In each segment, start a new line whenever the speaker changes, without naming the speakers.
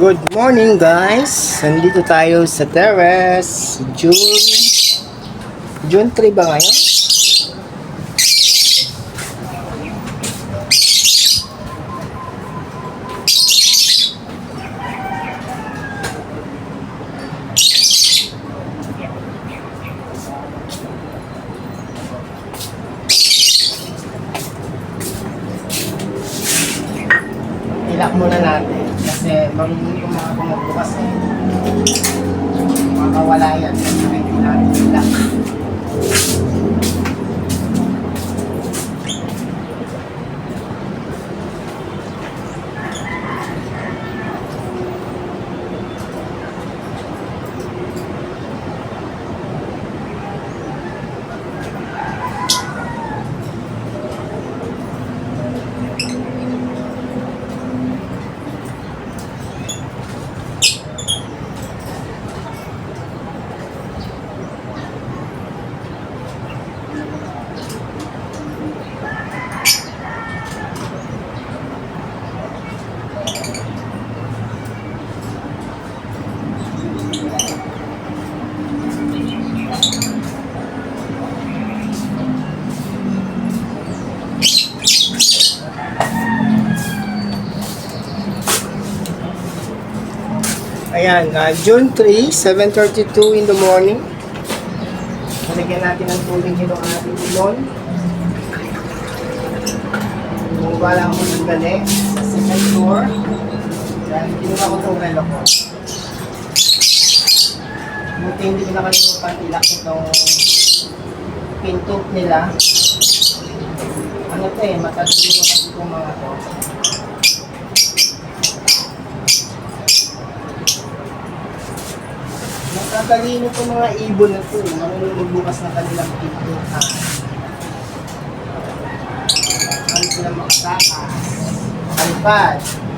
Good morning guys! Nandito tayo sa terrace. June... June 3 ba ngayon? Ilak muna natin kasi marunong yung mga pumagbukas eh. Makawala yan hindi natin ilak. Ayan, uh, June 3, 7.32 in the morning. Nalagyan natin ng tubig itong ating ilon. Bumaba lang ako ng gali sa second floor. Dahil kinuha ko itong relo ko. Buti hindi ko nakalimutan ilak itong pinto nila. Ano to eh, kasi itong mga to. Nakatalino ko mga ibon na eh. Marunong magbukas ng kanilang pinto. Ano sila makatakas? Alipad.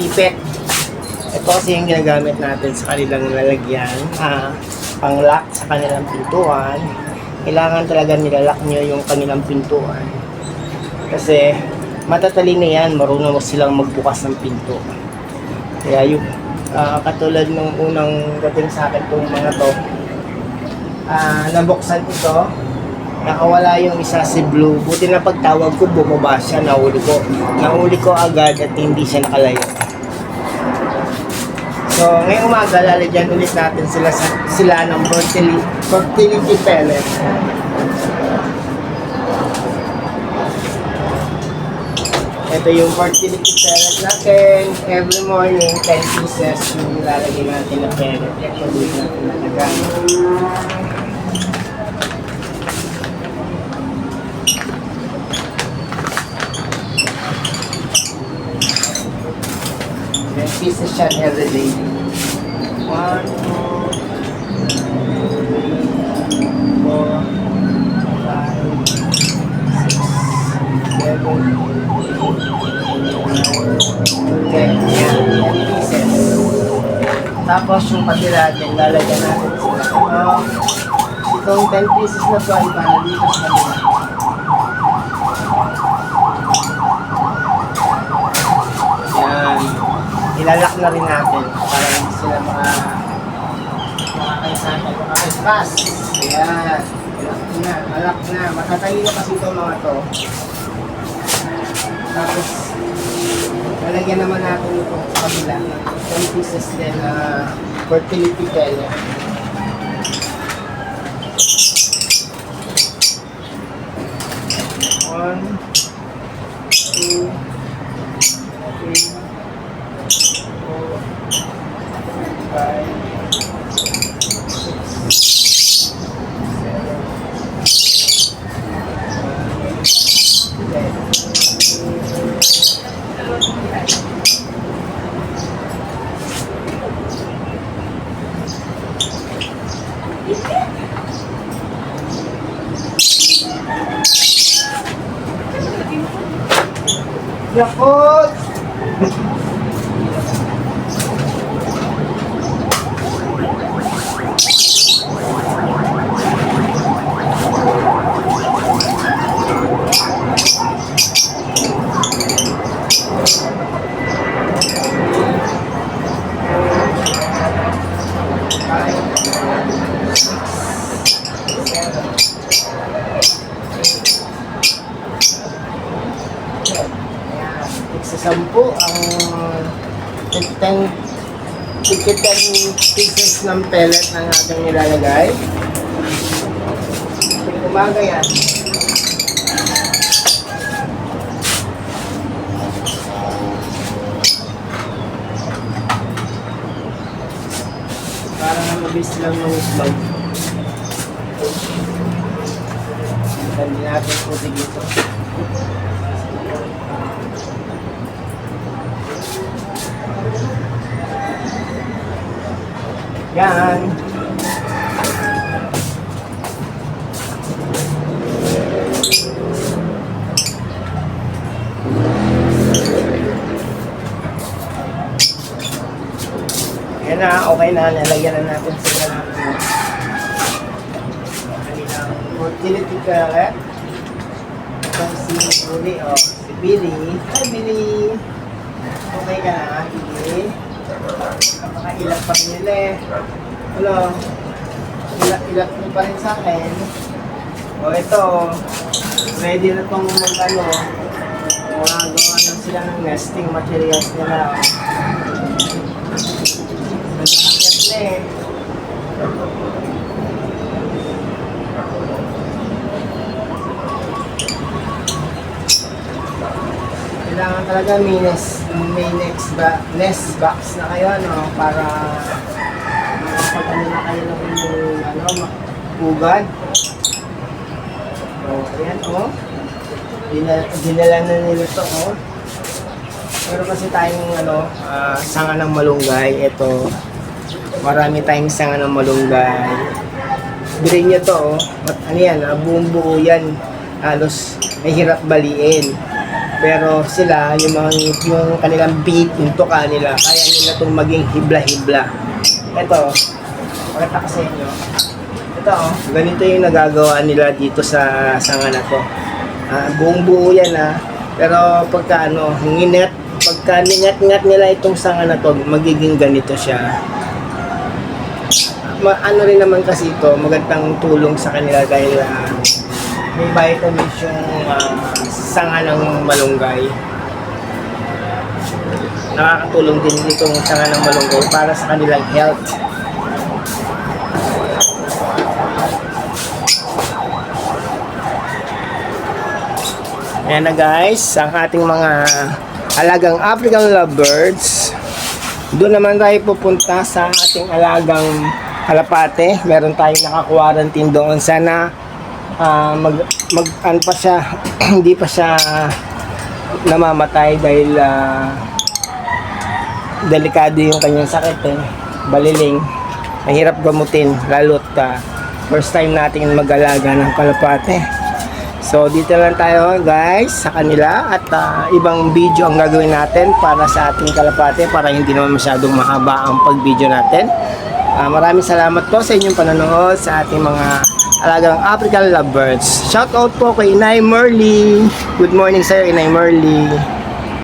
Pipet. Ito kasi yung ginagamit natin sa kanilang lalagyan. Ah, pang-lock sa kanilang pintuan. Kailangan talaga nilalak nyo yung kanilang pintuan. Kasi matatalino yan, marunong silang magbukas ng pinto. Kaya yung ah, katulad nung unang dating sa akin itong mga to, ah, nabuksan ito, nakawala yung isa si Blue. Buti na pagtawag ko, bumaba siya, nahuli ko. Nahuli ko agad at hindi siya nakalayo. So, ngayong umaga, lalagyan ulit natin sila, sa, sila ng fertility, fertility pellet. Ito yung fertility pellet natin. Every morning, 10 pieces yung nilalagay natin na pellet. Ito dito natin nalagay. Pieces siya every day. One, two, four, five, six, seven, ten. Yan, ten pieces. Tapos yung patira lalagyan natin sila. Uh, itong 10 pieces na to ay para dito sa. Yan. Ilalak na rin natin para hindi sila mga makakaisan at makakaispas. Ayan. Alak na, alak na. Matatalino kasi ito mga to. Tapos, lalagyan naman natin ito sa kabila. 10 pieces din na fertility pellet. Yakult! sa sampu ang 10 tigit 10 pieces ng pellet ang ating nilalagay. Umaga yan. Para nga mabilis lang ng vlog. Hindi natin puti dito. Yan. Yan na, okay na. Nalagyan na natin sila ng kanilang utility carrot. Itong si Uli, o si Billy. Hi, Billy! Okay ka na, Billy? Napakailag pa rin nila eh. Hello? Ilag-ilag mo pa rin sa akin. O ito, ready na tong ano, gumagawa na sila ng nesting materials nila. Nagkakit na eh. Kailangan talaga may nest, may next ba, nest box na kayo, no? Para makapag ano na kayo ng ano, pugad. So, ayan, oh. Dinala, dinala na nila to, oh. Pero kasi tayong ano, ah, sanga ng malunggay, ito. Marami tayong sanga ng malunggay. Bilhin nyo to, oh. At ano yan, ah, buong buo yan. Halos mahirap baliin. Pero sila, yung mga yung kanilang beat, yung tuka nila, kaya nila itong maging hibla-hibla. Ito, pakita ko sa inyo. Ito, oh, ganito yung nagagawa nila dito sa sanga na to. Ah, buong buo yan ah. Pero pagka ano, ngingat, pagka ningat-ngat nila itong sanga na to, magiging ganito siya. Ma ano rin naman kasi ito, magandang tulong sa kanila dahil ah, may vitamins yung ah, sanga ng malunggay. Nakakatulong din itong sanga ng malunggay para sa kanilang health. Ayan na guys, ang ating mga alagang African lovebirds. Doon naman tayo pupunta sa ating alagang kalapate. Meron tayong naka-quarantine doon. Sana ah, mag, mag ano pa siya, hindi pa siya namamatay dahil ah, delikado yung kanyang sakit eh. Baliling. Mahirap gamutin lalo't ah, first time natin mag-alaga ng kalapate. So dito lang tayo guys sa kanila at ah, ibang video ang gagawin natin para sa ating kalapate para hindi naman masyadong mahaba ang pag-video natin. Ah, maraming salamat po sa inyong panonood sa ating mga alagang African lovebirds. Shout out po kay Inay Merly. Good morning sa'yo Inay Merly.